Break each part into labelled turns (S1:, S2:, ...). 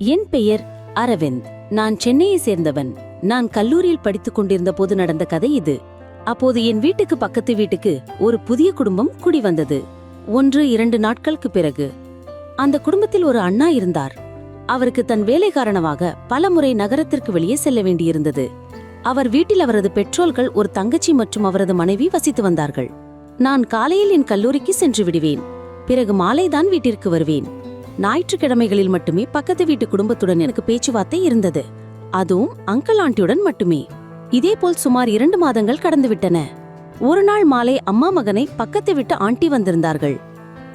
S1: என் பெயர் அரவிந்த். நான் சென்னையை சேர்ந்தவன். நான் கல்லூரியில் படித்துக் கொண்டிருந்த போது நடந்த கதை இது. அப்போது என் வீட்டுக்கு பக்கத்து வீட்டுக்கு ஒரு புதிய குடும்பம் குடி வந்தது. ஒன்று இரண்டு நாட்களுக்கு பிறகு. அந்த குடும்பத்தில் ஒரு அண்ணா இருந்தார். அவருக்கு தன் வேலை காரணமாக பல முறை நகரத்திற்கு வெளியே செல்ல வேண்டியிருந்தது. அவர் வீட்டில் அவரது பெற்றோர்கள் ஒரு தங்கச்சி மற்றும் அவரது மனைவி வசித்து வந்தார்கள். நான் காலையில் என் கல்லூரிக்கு சென்று விடுவேன். பிறகு மாலைதான் வீட்டிற்கு வருவேன். ஞாயிற்றுக்கிழமைகளில் மட்டுமே பக்கத்து வீட்டு குடும்பத்துடன் எனக்கு பேச்சுவார்த்தை இருந்தது. அதுவும் அங்கிள் ஆண்டியுடன் மட்டுமே. இதேபோல் சுமார் இரண்டு மாதங்கள் கடந்துவிட்டன. ஒரு நாள் மாலை அம்மா மகனை பக்கத்து விட்டு ஆண்டி வந்திருந்தார்கள்.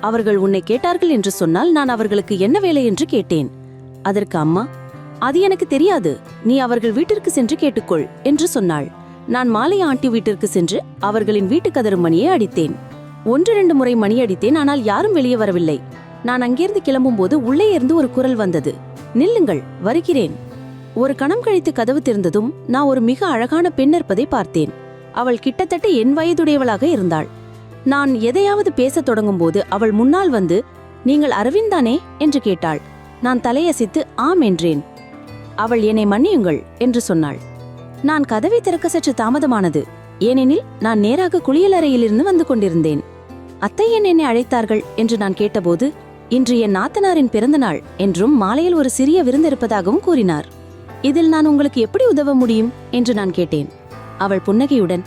S1: அவர்கள் உன்னை கேட்டார்கள் என்று சொன்னால் நான் அவர்களுக்கு என்ன வேலை என்று கேட்டேன். அதற்கு அம்மா அது எனக்கு தெரியாது. நீ அவர்கள் வீட்டிற்கு சென்று கேட்டுக்கொள் என்று சொன்னாள். நான் மாலை ஆண்டி வீட்டிற்கு சென்று அவர்களின் வீட்டு கதறு மணியை அடித்தேன். ஒன்று ரெண்டு முறை மணி அடித்தேன். ஆனால் யாரும் வெளியே வரவில்லை. நான் அங்கிருந்து கிளம்பும்போது உள்ளே இருந்து ஒரு குரல் வந்தது. நில்லுங்கள் வருகிறேன். ஒரு கணம் கழித்து கதவு திறந்ததும் நான் ஒரு மிக அழகான பெண் இருப்பதை பார்த்தேன். அவள் கிட்டத்தட்ட என் வயதுடையவளாக இருந்தாள். நான் எதையாவது பேசத் தொடங்கும்போது அவள் முன்னால் வந்து நீங்கள் அரவிந்த் தானே? என்று கேட்டாள். நான் தலையசைத்து ஆம் என்றேன். அவள் என்னை மன்னியுங்கள் என்று சொன்னாள். நான் கதவை திறக்க சற்று தாமதமானது. ஏனெனில் நான் நேராக குளியலறையிலிருந்து வந்து கொண்டிருந்தேன். அத்தையன் என்னை அழைத்தார்கள்? என்று நான் கேட்டபோது இன்று என் நாத்தனாரின் பிறந்த நாள் என்றும் மாலையில் ஒரு சிறிய விருந்து இருப்பதாகவும் கூறினார். இதில் நான் உங்களுக்கு எப்படி உதவ முடியும்? என்று நான் கேட்டேன். அவள் புன்னகையுடன்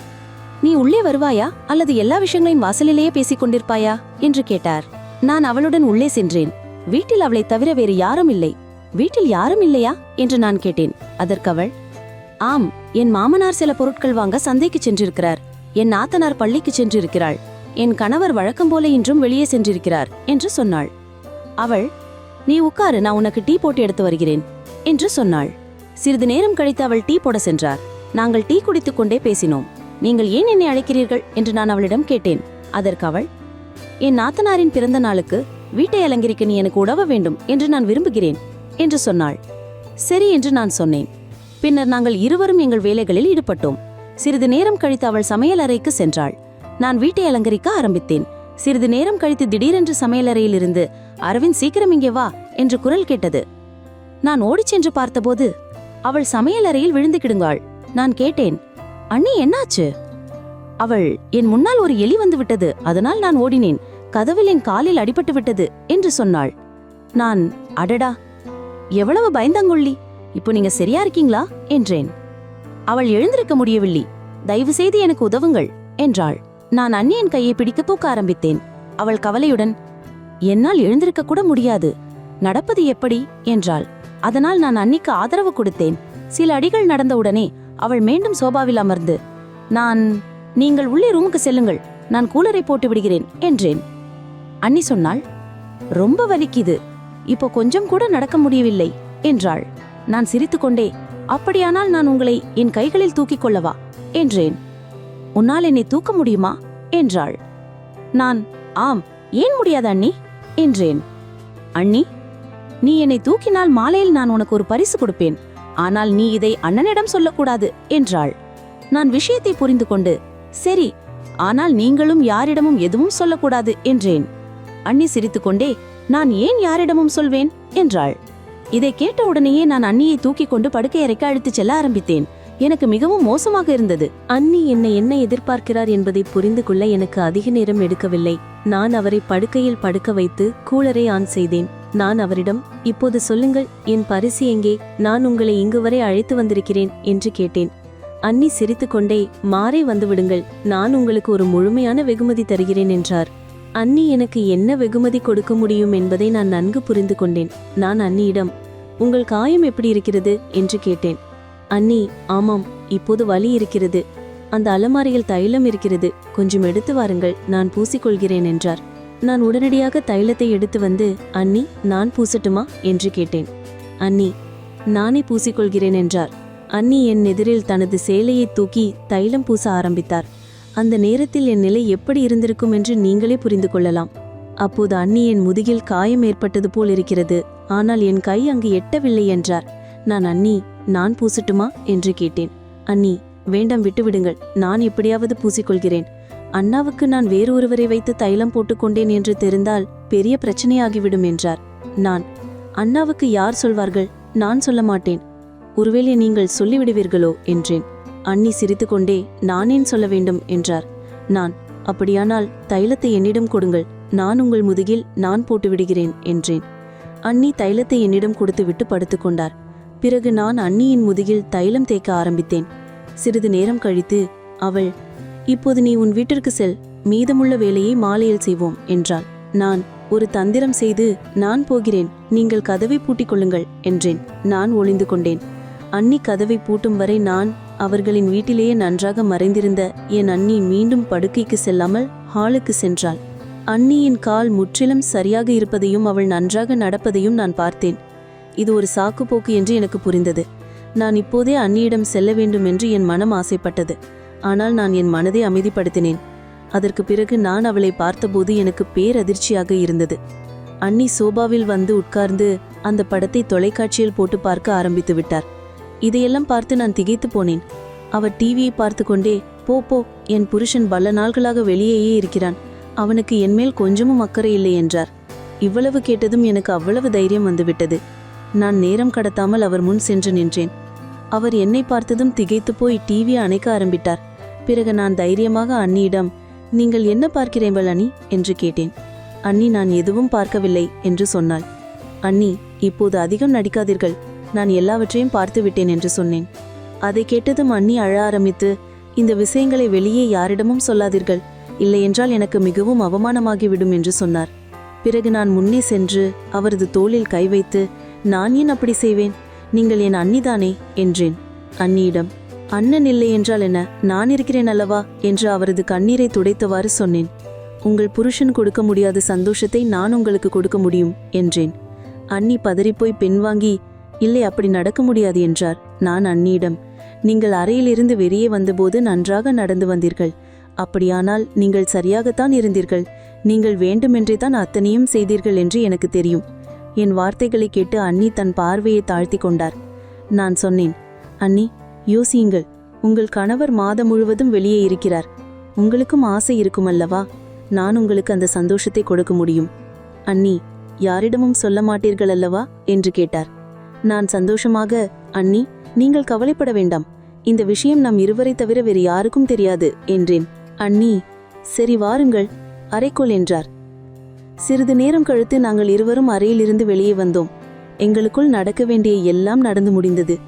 S1: நீ உள்ளே வருவாயா? அல்லது எல்லா விஷயங்களையும் வாசலிலேயே பேசிக் கொண்டிருப்பாயா? என்று கேட்டார். நான் அவளுடன் உள்ளே சென்றேன். வீட்டில் அவளை தவிர வேறு யாரும் இல்லை. வீட்டில் யாரும் இல்லையா? என்று நான் கேட்டேன். அதற்கு அவள் ஆம் என் மாமனார் சில பொருட்கள் வாங்க சந்தைக்கு சென்றிருக்கிறார். என் நாத்தனார் பள்ளிக்கு சென்றிருக்கிறாள். என் கணவர் வழக்கம் போல இன்றும் வெளியே சென்றிருக்கிறார் என்று சொன்னாள். அவள் நீ உட்காரு நான் உனக்கு டீ போட்டு எடுத்து வருகிறேன் என்று சொன்னாள். சிறிது நேரம் கழித்து அவள் டீ போட சென்றார். நாங்கள் டீ குடித்துக் கொண்டே பேசினோம். நீங்கள் ஏன் என்னை அழைக்கிறீர்கள்? என்று நான் அவளிடம் கேட்டேன். அதற்கு அவள் என் நாத்தனாரின் பிறந்த நாளுக்கு வீட்டை அலங்கரிக்க நீ எனக்கு உதவ வேண்டும் என்று நான் விரும்புகிறேன் என்று சொன்னாள். சரி என்று நான் சொன்னேன். பின்னர் நாங்கள் இருவரும் எங்கள் வேலைகளில் ஈடுபட்டோம். சிறிது நேரம் கழித்து அவள் சமையல் அறைக்கு சென்றாள். நான் வீட்டை அலங்கரிக்க ஆரம்பித்தேன். சிறிது நேரம் கழித்து திடீரென்று சமையலறையில் இருந்து அரவிந்த் சீக்கிரம் இங்கே வா என்று குரல் கேட்டது. நான் ஓடிச் சென்று பார்த்தபோது அவள் சமையலறையில் விழுந்து கிடுங்காள் நான் கேட்டேன் அண்ணி என்னாச்சு? அவள் என் முன்னால் ஒரு எலி வந்து விட்டது அதனால் நான் ஓடினேன். கதவில் என் காலில் அடிபட்டு விட்டது என்று சொன்னாள். நான் அடடா எவ்வளவு பயந்தாங்கொள்ளி இப்போ நீங்க சரியா இருக்கீங்களா? என்றேன். அவள் எழுந்திருக்க முடியவில்லை. தயவு செய்து எனக்கு உதவுங்கள் என்றாள். நான் அண்ணியின் கையை பிடிக்க தூக்க ஆரம்பித்தேன். அவள் கவலையுடன் என்னால் எழுந்திருக்க கூட முடியாது. நடப்பது எப்படி? என்றாள். அதனால் நான் அன்னிக்கு ஆதரவு கொடுத்தேன். சில அடிகள் நடந்தவுடனே அவள் மீண்டும் சோபாவில் அமர்ந்து நான் நீங்கள் உள்ளே ரூமுக்கு செல்லுங்கள். நான் கூலரை போட்டு விடுகிறேன் என்றேன். அண்ணி சொன்னாள் ரொம்ப வலிக்குது. இப்போ கொஞ்சம் கூட நடக்க முடியவில்லை என்றாள். நான் சிரித்துக்கொண்டே அப்படியானால் நான் உங்களை என் கைகளில் தூக்கிக் கொள்ளவா? என்றேன். உன்னால் என்னை தூக்க முடியுமா? என்றாள். நான் ஆம் ஏன் முடியாது அண்ணி? என்றேன். அண்ணி நீ என்னை தூக்கினால் மாலையில் நான் உனக்கு ஒரு பரிசு கொடுப்பேன். ஆனால் நீ இதை அண்ணனிடம் சொல்லக்கூடாது என்றாள். நான் விஷயத்தை புரிந்து கொண்டு சரி ஆனால் நீங்களும் யாரிடமும் எதுவும் சொல்லக்கூடாது என்றேன். அண்ணி சிரித்துக்கொண்டே நான் ஏன் யாரிடமும் சொல்வேன்? என்றாள். இதை கேட்ட உடனேயே நான் அண்ணியை தூக்கிக் கொண்டு படுக்கையறைக்கு அழைத்துச் செல்ல ஆரம்பித்தேன். எனக்கு மிகவும் மோசமாக இருந்தது.
S2: அண்ணி என்னை என்ன எதிர்பார்க்கிறார் என்பதை புரிந்து கொள்ள எனக்கு அதிக நேரம் எடுக்கவில்லை. நான் அவரை படுக்கையில் படுக்க வைத்து கூலரை ஆன் செய்தேன். நான் அவரிடம் இப்போது சொல்லுங்கள் என் பரிசு எங்கே? நான் உங்களை இங்கு வரை அழைத்து வந்திருக்கிறேன் என்று கேட்டேன். அண்ணி சிரித்துக்கொண்டே மாறே வந்துவிடுங்கள் நான் உங்களுக்கு ஒரு முழுமையான வெகுமதி தருகிறேன் என்றார். அண்ணி எனக்கு என்ன வெகுமதி கொடுக்க முடியும் என்பதை நான் நன்கு புரிந்து கொண்டேன். நான் அன்னியிடம் உங்கள் காயம் எப்படி இருக்கிறது? என்று கேட்டேன். அண்ணி ஆமாம் இப்போது வலி இருக்கிறது. அந்த அலமாரியில் தைலம் இருக்கிறது. கொஞ்சம் எடுத்து வாருங்கள் நான் பூசிக்கொள்கிறேன் என்றார். நான் உடனடியாக தைலத்தை எடுத்து வந்து அண்ணி நான் பூசட்டுமா? என்று கேட்டேன். அண்ணி நானே பூசிக்கொள்கிறேன் என்றார். அண்ணி என் எதிரில் தனது சேலையை தூக்கி தைலம் பூச ஆரம்பித்தார். அந்த நேரத்தில் என் நிலை எப்படி இருந்திருக்கும் என்று நீங்களே புரிந்து கொள்ளலாம். அப்போது அண்ணி என் முதுகில் காயம் ஏற்பட்டது போல் இருக்கிறது. ஆனால் என் கை அங்கு எட்டவில்லை என்றார். நான் அண்ணி நான் பூசட்டுமா? என்று கேட்டேன். அண்ணி வேண்டாம் விட்டுவிடுங்கள். நான் எப்படியாவது பூசிக்கொள்கிறேன். அண்ணாவுக்கு நான் வேறொருவரை வைத்து தைலம் போட்டுக்கொண்டேன் என்று தெரிந்தால் பெரிய பிரச்சனையாகிவிடும் என்றார். நான் அண்ணாவுக்கு யார் சொல்வார்கள்? நான் சொல்ல மாட்டேன். ஒருவேளை நீங்கள் சொல்லிவிடுவீர்களோ? என்றேன். அண்ணி சிரித்துக்கொண்டே நானேன் சொல்ல வேண்டும்? என்றார். நான் அப்படியானால் தைலத்தை என்னிடம் கொடுங்கள். நான் உங்கள் முதுகில் நான் போட்டுவிடுகிறேன் என்றேன். அண்ணி தைலத்தை என்னிடம் கொடுத்துவிட்டு படுத்துக்கொண்டார். பிறகு நான் அண்ணியின் முதுகில் தைலம் தேய்க்க ஆரம்பித்தேன். சிறிது நேரம் கழித்து அவள் இப்போது நீ உன் வீட்டிற்கு செல் மீதமுள்ள வேலையை மாலையில் செய்வோம் என்றாள். நான் ஒரு தந்திரம் செய்து நான் போகிறேன் நீங்கள் கதவை பூட்டிக் கொள்ளுங்கள் என்றேன். நான் ஒளிந்து கொண்டேன். அண்ணி கதவை பூட்டும் வரை நான் அவர்களின் வீட்டிலேயே நன்றாக மறைந்திருந்த என் அண்ணி மீண்டும் படுக்கைக்கு செல்லாமல் ஹாலுக்கு சென்றாள். அண்ணியின் கால் முற்றிலும் சரியாக இருப்பதையும் அவள் நன்றாக நடப்பதையும் நான் பார்த்தேன். இது ஒரு சாக்குப்போக்கு என்று எனக்கு புரிந்தது. நான் இப்போதே அன்னியிடம் செல்ல வேண்டும் என்று என் மனம் ஆசைப்பட்டது. ஆனால் நான் என் மனதை அமைதிப்படுத்தினேன். அதற்கு பிறகு நான் அவளை பார்த்தபோது எனக்கு பேரதிர்ச்சியாக இருந்தது. அன்னி சோபாவில் வந்து உட்கார்ந்து அந்த படத்தை தொலைக்காட்சியில் போட்டு பார்க்க ஆரம்பித்து விட்டார். இதையெல்லாம் பார்த்து நான் திகைத்து போனேன். அவர் டிவியை பார்த்து கொண்டே போ போ என் புருஷன் பல நாள்களாக வெளியேயே இருக்கிறான். அவனுக்கு என்மேல் கொஞ்சமும் அக்கறை இல்லை என்றார். இவ்வளவு கேட்டதும் எனக்கு அவ்வளவு தைரியம் வந்துவிட்டது. நான் நேரம் கடத்தாமல் அவர் முன் சென்று நின்றேன். அவர் என்னை பார்த்ததும் திகைத்து போய் டிவியை அணைக்க ஆரம்பித்தார். பிறகு நான் தைரியமாக அண்ணியிடம் நீங்கள் என்ன பார்க்கிறீர்கள் அண்ணி என்று கேட்டேன். அண்ணி நான் எதுவும் பார்க்கவில்லை என்று சொன்னாள். அண்ணி இப்போது அதிகம் நடிக்காதீர்கள். நான் எல்லாவற்றையும் பார்த்து விட்டேன் என்று சொன்னேன். அதை கேட்டதும் அண்ணி அழ ஆரம்பித்து இந்த விஷயங்களை வெளியே யாரிடமும் சொல்லாதீர்கள். இல்லையென்றால் எனக்கு மிகவும் அவமானமாகிவிடும் என்று சொன்னார். பிறகு நான் முன்னே சென்று அவரது தோளில் கை வைத்து நான் ஏன் அப்படி செய்வேன்? நீங்கள் என் அண்ணிதானே என்றேன். அண்ணியிடம் அண்ணன் இல்லை என்றால் என்ன? நான் இருக்கிறேன் அல்லவா? என்று அவரது கண்ணீரை துடைத்தவாறு சொன்னேன். உங்கள் புருஷன் கொடுக்க முடியாத சந்தோஷத்தை நான் உங்களுக்கு கொடுக்க முடியும் என்றேன். அண்ணி பதறிப்போய் பின்வாங்கி இல்லை அப்படி நடக்க முடியாது என்றார். நான் அண்ணியிடம் நீங்கள் அறையிலிருந்து வெளியே வந்தபோது நன்றாக நடந்து வந்தீர்கள். அப்படியானால் நீங்கள் சரியாகத்தான் இருந்தீர்கள். நீங்கள் வேண்டுமென்றே தான் அத்தனையும் செய்தீர்கள் என்று எனக்கு தெரியும். என் வார்த்தைகளை கேட்டு அண்ணி தன் பார்வையை தாழ்த்தி கொண்டார். நான் சொன்னேன் அண்ணி யோசியுங்கள். உங்கள் கணவர் மாதம் முழுவதும் வெளியே இருக்கிறார். உங்களுக்கும் ஆசை இருக்குமல்லவா நான் உங்களுக்கு அந்த சந்தோஷத்தை கொடுக்க முடியும். அண்ணி யாரிடமும் சொல்ல மாட்டீர்கள் அல்லவா? என்று கேட்டார். நான் சந்தோஷமாக அண்ணி நீங்கள் கவலைப்பட வேண்டாம். இந்த விஷயம் நம் இருவரை தவிர வேறு யாருக்கும் தெரியாது என்றேன். அண்ணி சரி வாருங்கள் அறைக்குள் என்றார். சிறிது நேரம் கழித்து நாங்கள் இருவரும் அறையிலிருந்து வெளியே வந்தோம். எங்களுக்குள் நடக்க வேண்டிய எல்லாம் நடந்து முடிந்தது.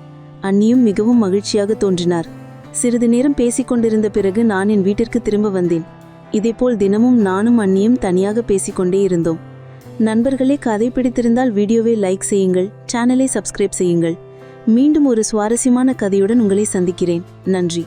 S2: அண்ணியும் மிகவும் மகிழ்ச்சியாக தோன்றினார். சிறிது நேரம் பேசிக்கொண்டிருந்த பிறகு நான் என் வீட்டிற்கு திரும்ப வந்தேன். இதேபோல் தினமும் நானும் அண்ணியும் தனியாக பேசிக்கொண்டே இருந்தோம். நண்பர்களே கதை பிடித்திருந்தால் வீடியோவை லைக் செய்யுங்கள் சேனலை சப்ஸ்கிரைப் செய்யுங்கள். மீண்டும் ஒரு சுவாரஸ்யமான கதையுடன் உங்களை சந்திக்கிறேன். நன்றி.